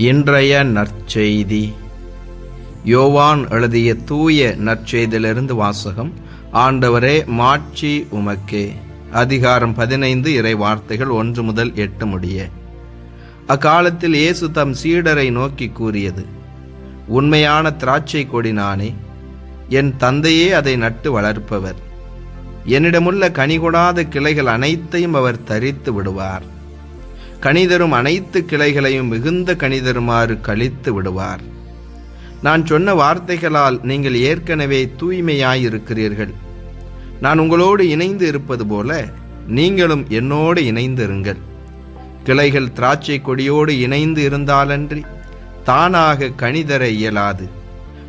இன்றைய நற்செய்தி. யோவான் எழுதிய தூய நற்செய்தியிலிருந்து வாசகம் ஆண்டவரே மாட்சி உமக்கே. அதிகாரம் பதினைந்து இறை வார்த்தைகள் ஒன்று முதல் எட்டு முடிய. அக்காலத்தில் இயேசு தம் சீடரை நோக்கி கூறியது உண்மையான திராட்சை கொடி நானே என் தந்தையே அதை நட்டு வளர்ப்பவர். என்னிடமுள்ள கனிகொடாத கிளைகள் அனைத்தையும் அவர் தரித்து விடுவார். கனிதரும் அனைத்து கிளைகளையும் மிகுந்த கனிதருமாறு கழித்து விடுவார். நான் சொன்ன வார்த்தைகளால் நீங்கள் ஏற்கனவே தூய்மையாயிருக்கிறீர்கள். நான் உங்களோடு இணைந்து இருப்பது போல நீங்களும் என்னோடு இணைந்திருங்கள். கிளைகள் திராட்சை கொடியோடு இணைந்து இருந்தாலன்றி தானாக கணிதர இயலாது.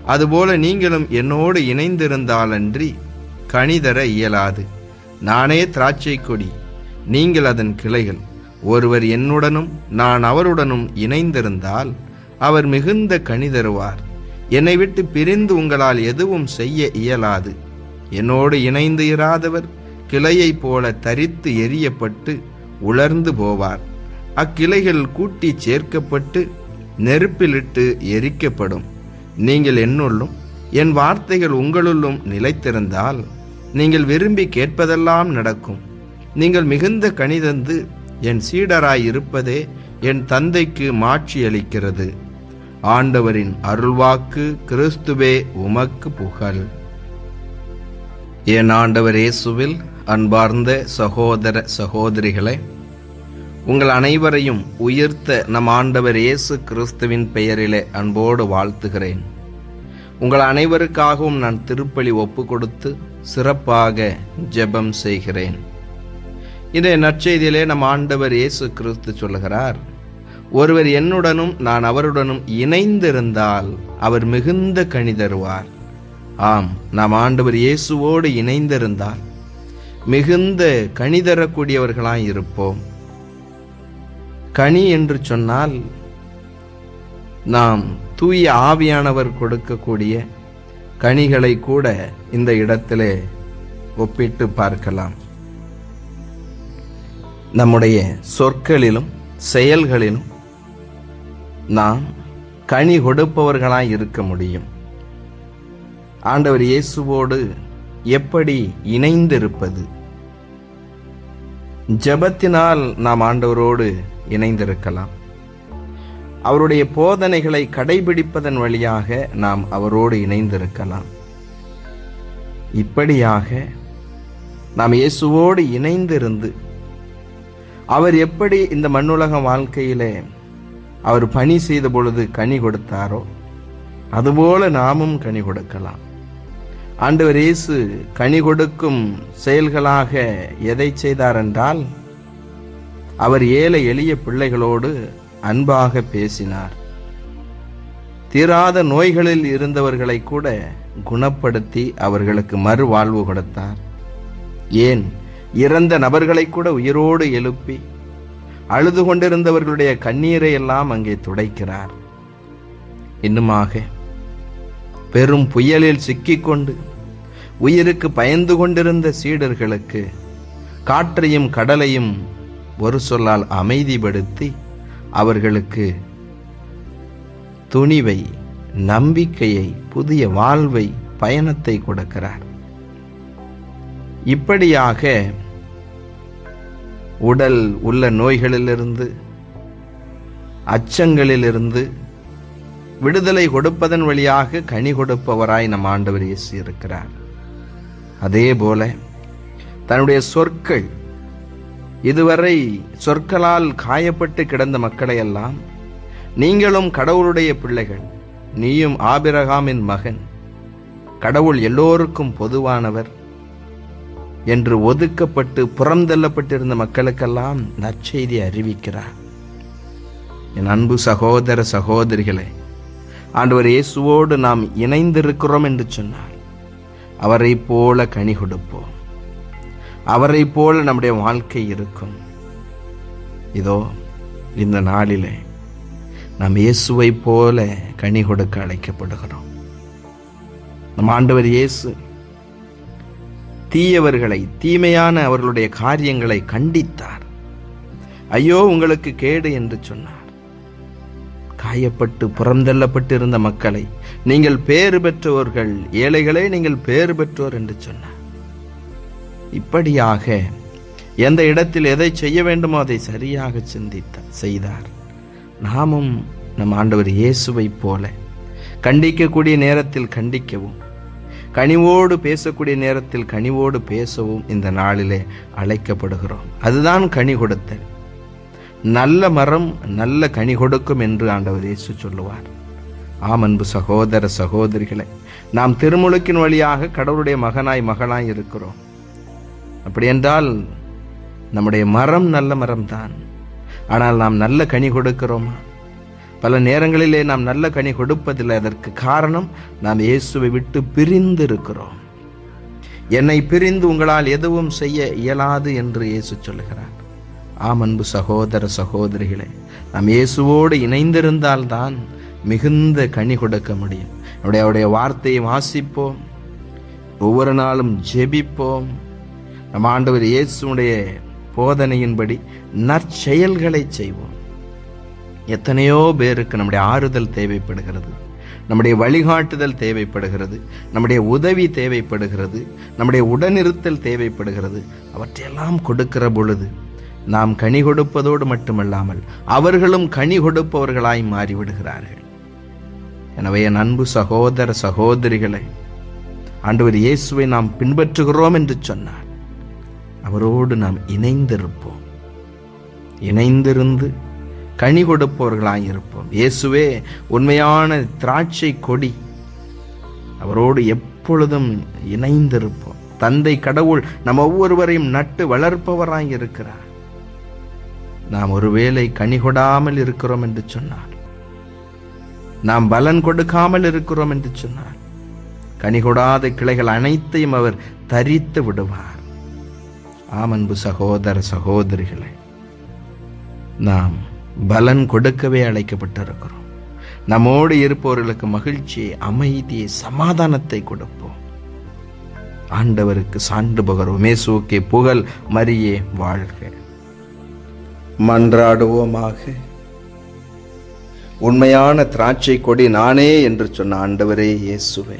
அதுபோல நீங்களும் என்னோடு இணைந்திருந்தாலன்றி கணிதர இயலாது. நானே திராட்சை கொடி நீங்கள் அதன் கிளைகள். ஒருவர் என்னுடனும் நான் அவருடனும் இணைந்திருந்தால் அவர் மிகுந்த கனி தருவார். என்னை விட்டு பிரிந்து உங்களால் எதுவும் செய்ய இயலாது. என்னோடு இணைந்து இராதவர் கிளையைப் போல தரித்து எரியப்பட்டு உலர்ந்து போவார். அக்கிளைகள் கூட்டி சேர்க்கப்பட்டு நெருப்பிலிட்டு எரிக்கப்படும். நீங்கள் என்னுள்ளும் என் வார்த்தைகள் உங்களுள்ளும் நிலைத்திருந்தால் நீங்கள் விரும்பி கேட்பதெல்லாம் நடக்கும். நீங்கள் மிகுந்த கணிதந்து என் சீடராய் இருப்பதே என் தந்தைக்கு மாட்சியளிக்கிறது. ஆண்டவரின் அருள்வாக்கு கிறிஸ்துவே உமக்கு புகழ். என் ஆண்டவர் இயேசுவில் அன்பார்ந்த சகோதர சகோதரிகளே உங்கள் அனைவரையும் உயிர்த்த நம் ஆண்டவர் இயேசு கிறிஸ்துவின் பெயரிலே அன்போடு வாழ்த்துகிறேன். உங்கள் அனைவருக்காகவும் நான் திருப்பலி ஒப்பு கொடுத்து சிறப்பாக ஜெபம் செய்கிறேன். இதை நற்செய்தியிலே நம் ஆண்டவர் இயேசு கிறிஸ்து சொல்லுகிறார் ஒருவர் என்னுடனும் நான் அவருடனும் இணைந்திருந்தால் அவர் மிகுந்த கனி தருவார். ஆம் நாம் ஆண்டவர் இயேசுவோடு இணைந்திருந்தால் மிகுந்த கனி தரக்கூடியவர்களாய் இருப்போம். கனி என்று சொன்னால் நாம் தூய ஆவியானவர் கொடுக்கக்கூடிய கனிகளை கூட இந்த இடத்திலே ஒப்பிட்டு பார்க்கலாம். நம்முடைய சொற்களிலும் செயல்களிலும் நாம் கனி கொடுப்பவர்களாய் இருக்க முடியும். ஆண்டவர் இயேசுவோடு எப்படி இணைந்திருப்பது? ஜெபத்தினால் நாம் ஆண்டவரோடு இணைந்திருக்கலாம். அவருடைய போதனைகளை கடைபிடிப்பதன் வழியாக நாம் அவரோடு இணைந்திருக்கலாம். இப்படியாக நாம் இயேசுவோடு இணைந்திருந்து அவர் எப்படி இந்த மண்ணுலக வாழ்க்கையிலே அவர் பணி செய்த பொழுது கனி கொடுத்தாரோ அதுபோல நாமும் கனி கொடுக்கலாம். ஆண்டவர் இயேசு கனி கொடுக்கும் செயல்களாக எதை செய்தார் என்றால் அவர் ஏழை எளிய பிள்ளைகளோடு அன்பாக பேசினார். தீராத நோய்களில் இருந்தவர்களை கூட குணப்படுத்தி அவர்களுக்கு மறுவாழ்வு கொடுத்தார். ஏன்? இறந்த நபர்களை கூட உயிரோடு எழுப்பி அழுது கொண்டிருந்தவர்களுடைய கண்ணீரை எல்லாம் அங்கே துடைக்கிறார். இன்னுமாக பெரும் புயலில் சிக்கிக்கொண்டு உயிருக்கு பயந்து கொண்டிருந்த சீடர்களுக்கு காற்றையும் கடலையும் ஒரு சொல்லால் அமைதிப்படுத்தி அவர்களுக்கு துணிவை நம்பிக்கையை புதிய வாழ்வை பயணத்தை கொடுக்கிறார். இப்படியாக உடல் உள்ள நோய்களிலிருந்து அச்சங்களிலிருந்து விடுதலை கொடுப்பதன் வழியாக கனி கொடுப்பவராய் நம் ஆண்டவர் இயேசு இருக்கிறார். அதே போல தன்னுடைய சொற்கள் இதுவரை சொற்களால் காயப்பட்டு கிடந்த மக்களையெல்லாம் நீங்களும் கடவுளுடைய பிள்ளைகள் நீயும் ஆபிரகாமின் மகன் கடவுள் எல்லோருக்கும் பொதுவானவர் என்று ஒதுக்கப்பட்டு புறந்தள்ளப்பட்டிருந்த மக்களுக்கெல்லாம் நற்செய்தி அறிவிக்கிறார். என் அன்பு சகோதர சகோதரிகளே ஆண்டவர் இயேசுவோடு நாம் இணைந்திருக்கிறோம் என்று சொன்னார். அவரை போல கனி கொடுப்போம். அவரை போல நம்முடைய வாழ்க்கை இருக்கும். இதோ இந்த நாளிலே நாம் இயேசுவை போல கனி கொடுக்க அழைக்கப்படுகிறோம். நம் ஆண்டவர் இயேசு தீயவர்களை தீமையான அவர்களுடைய காரியங்களை கண்டித்தார். ஐயோ உங்களுக்கு கேடு என்று சொன்னார். காயப்பட்டு புறந்தள்ளப்பட்டு இருந்த மக்களை நீங்கள் பேறு பெற்றவர்கள் ஏழைகளே நீங்கள் பேறு பெற்றோர் என்று சொன்னார். இப்படியாக எந்த இடத்தில் எதை செய்ய வேண்டுமோ அதை சரியாக சிந்தித்தார் செய்தார். நாமும் நம் ஆண்டவர் இயேசுவைப் போல கண்டிக்கக்கூடிய நேரத்தில் கண்டிக்கவும். கனிவோடு பேசக்கூடிய நேரத்தில் கனிவோடு பேசவும் இந்த நாளிலே அழைக்கப்படுகிறோம். அதுதான் கனி கொடுத்தல். நல்ல மரம் நல்ல கனி கொடுக்கும் என்று ஆண்டவர் இயேசு சொல்லுவார். ஆம் அன்பு சகோதர சகோதரிகளை நாம் திருமுழுக்கின் வழியாக கடவுளுடைய மகனாய் மகளாய் இருக்கிறோம். அப்படி என்றால் நம்முடைய மரம் நல்ல மரம் தான் ஆனால் நாம் நல்ல கனி கொடுக்கிறோமா? பல நேரங்களிலே நாம் நல்ல கனி கொடுப்பதில்லை. அதற்கு காரணம் நாம் இயேசுவை விட்டு பிரிந்து இருக்கிறோம் என்னை பிரிந்து உங்களால் எதுவும் செய்ய இயலாது என்று இயேசு சொல்லுகிறார். ஆம் அன்பு சகோதர சகோதரிகளே நாம் இயேசுவோடு இணைந்திருந்தால்தான் மிகுந்த கனி கொடுக்க முடியும். அவருடைய அவருடைய வார்த்தையை வாசிப்போம். ஒவ்வொரு நாளும் ஜெபிப்போம். நம் ஆண்டவர் இயேசுடைய போதனையின்படி நற்செயல்களை செய்வோம். எத்தனையோ பேருக்கு நம்முடைய ஆறுதல் தேவைப்படுகிறது. நம்முடைய வழிகாட்டுதல் தேவைப்படுகிறது. நம்முடைய உதவி தேவைப்படுகிறது. நம்முடைய உடனிருத்தல் தேவைப்படுகிறது. அவற்றையெல்லாம் கொடுக்கிற பொழுது நாம் கனி கொடுப்பதோடு மட்டுமல்லாமல் அவர்களும் கனி கொடுப்பவர்களாய் மாறிவிடுகிறார்கள். எனவே என் அன்பு சகோதர சகோதரிகளை ஆண்டவர் இயேசுவை நாம் பின்பற்றுகிறோம் என்று சொன்னார். அவரோடு நாம் இணைந்திருப்போம். இணைந்திருந்து கனி கொடுப்பவர்களாக இருப்போம் இயேசுவே உண்மையான திராட்சை கொடி. அவரோடு எப்பொழுதும் இணைந்திருப்போம். தந்தை கடவுள் நம் ஒவ்வொருவரையும் நட்டு வளர்ப்பவராய் இருக்கிறார் நாம் ஒருவேளை கனி கொடாமல் இருக்கிறோம் என்று சொன்னார் நாம் பலன் கொடுக்காமல் இருக்கிறோம் என்று சொன்னார் கனி கொடாத கிளைகள் அனைத்தையும் அவர் தரித்து விடுவார். ஆமன்பு சகோதர சகோதரிகளை நாம் பலன் கொடுக்கவே அழைக்கப்பட்டிருக்கிறோம். நம்மோடு இருப்பவர்களுக்கு மகிழ்ச்சியை அமைதியை சமாதானத்தை கொடுப்போம். ஆண்டவருக்கு சான்று பகரும் மேசுக்கே புகழ் மரியே வாழ்க. மன்றாடுவோமாக. உண்மையான திராட்சை கொடி நானே என்று சொன்ன ஆண்டவரே இயேசுவே.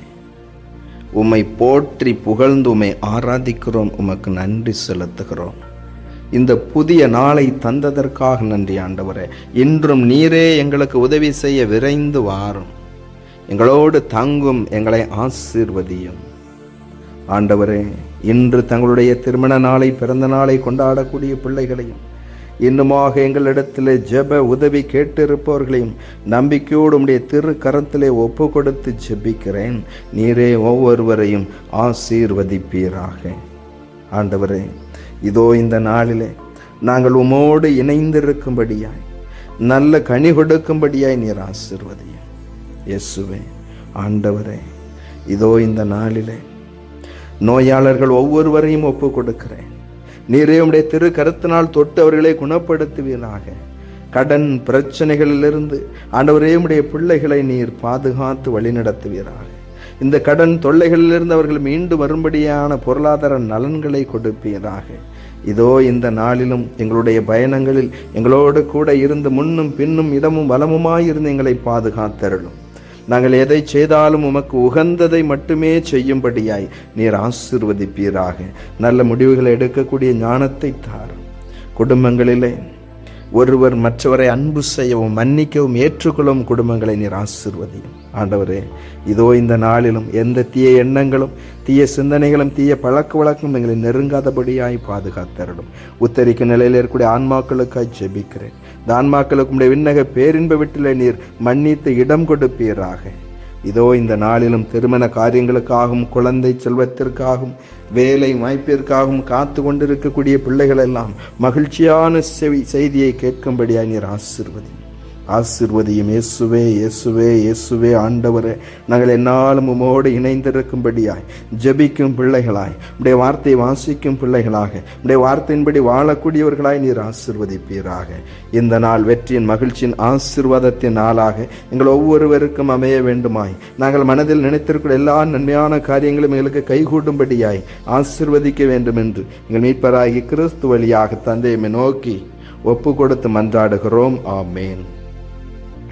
உம்மை போற்றி புகழ்ந்து உம்மை ஆராதிக்கிறோம். உமக்கு நன்றி செலுத்துகிறோம். இந்த புதிய நாளை தந்ததற்காக நன்றி ஆண்டவரே. இன்றும் நீரே எங்களுக்கு உதவி செய்ய விரைந்து வாரும். எங்களோடு தங்கும் எங்களை ஆசீர்வதியும். ஆண்டவரே இன்று தங்களுடைய திருமண நாளை பிறந்த நாளை கொண்டாடக்கூடிய பிள்ளைகளையும் இன்னுமாக எங்களிடத்தில் ஜெப உதவி கேட்டிருப்பவர்களையும் நம்பிக்கையோடு உடைய திரு கரத்திலே ஒப்பு கொடுத்து ஜெபிக்கிறேன். நீரே ஒவ்வொருவரையும் ஆசீர்வதிப்பீராக. ஆண்டவரே இதோ இந்த நாளிலே நாங்கள் உமோடு இணைந்திருக்கும்படியாய் நல்ல கனி கொடுக்கும்படியாய் நீர் ஆசிர்வதியும். இயேசுவே ஆண்டவரே இதோ இந்த நாளிலே நோயாளர்கள் ஒவ்வொருவரையும் ஒப்பு கொடுக்கிறேன் நீரே உடைய திரு கருத்தினால் தொட்டு அவர்களை குணப்படுத்துவீராக. கடன் பிரச்சனைகளிலிருந்து ஆண்டவரே உடைய பிள்ளைகளை நீர் பாதுகாத்து வழிநடத்துவீராக. இந்த கடன் தொல்லைகளிலிருந்து அவர்கள் மீண்டு வரும்படியான பொருளாதார நலன்களை கொடுப்பீராக. இதோ இந்த நாளிலும் எங்களுடைய பயணங்களில் எங்களோடு கூட இருந்து முன்னும் பின்னும் இடமும் வலமுமாயிருந்து எங்களை பாதுகாத்தருளும். நாங்கள் எதை செய்தாலும் உமக்கு உகந்ததை மட்டுமே செய்யும்படியாய் நீர் ஆசிர்வதிப்பீராக. நல்ல முடிவுகளை எடுக்கக்கூடிய ஞானத்தை தாரும். குடும்பங்களிலே ஒருவர் மற்றவரை அன்பு செய்யவும் மன்னிக்கவும் ஏற்றுக்கொள்ளும் குடும்பங்களை நீர் ஆசிர்வதியும். ஆண்டவரே இதோ இந்த நாளிலும் எந்த தீய எண்ணங்களும் தீய சிந்தனைகளும் தீய பழக்க வழக்கம் எங்களை நெருங்காதபடியாய் பாதுகாத்தரடும் உத்தரிக்கும் நிலையில் இருக்கக்கூடிய ஆன்மாக்களுக்காய் ஜெபிக்கிறேன். இந்த ஆன்மாக்களுக்கு உடைய விண்ணக பேரின்ப வீட்டில் நீர் மன்னித்து இடம் கொடுப்பீராக. இதோ இந்த நாளிலும் திருமண காரியங்களுக்காகவும் குழந்தை செல்வத்திற்காகவும் வேலை வாய்ப்பிற்காகவும் காத்து கொண்டிருக்கக்கூடிய பிள்ளைகளெல்லாம் மகிழ்ச்சியான செவி செய்தியை கேட்கும்படியாய் நீர் ஆசிர்வதி ஆசிர்வதியும் இயேசுவே இயேசுவே இயேசுவே ஆண்டவரே. நாங்கள் என்னாலும் உமோடு இணைந்திருக்கும்படியாய் ஜெபிக்கும் பிள்ளைகளாய் உடைய வார்த்தையை வாசிக்கும் பிள்ளைகளாக உடைய வார்த்தையின்படி வாழக்கூடியவர்களாய் நீர் ஆசிர்வதிப்பீராக. இந்த நாள் வெற்றியின் மகிழ்ச்சியின் ஆசிர்வாதத்தின் நாளாக எங்கள் ஒவ்வொருவருக்கும் அமைய வேண்டுமாய். நாங்கள் மனதில் நினைத்திருக்கிற எல்லா நன்மையான காரியங்களும் எங்களுக்கு கைகூடும்படியாய் ஆசிர்வதிக்க வேண்டும் என்று எங்கள் மீட்பராகி கிறிஸ்து வழியாக தந்தையை நோக்கி ஒப்பு கொடுத்து மன்றாடுகிறோம். ஆமேன்.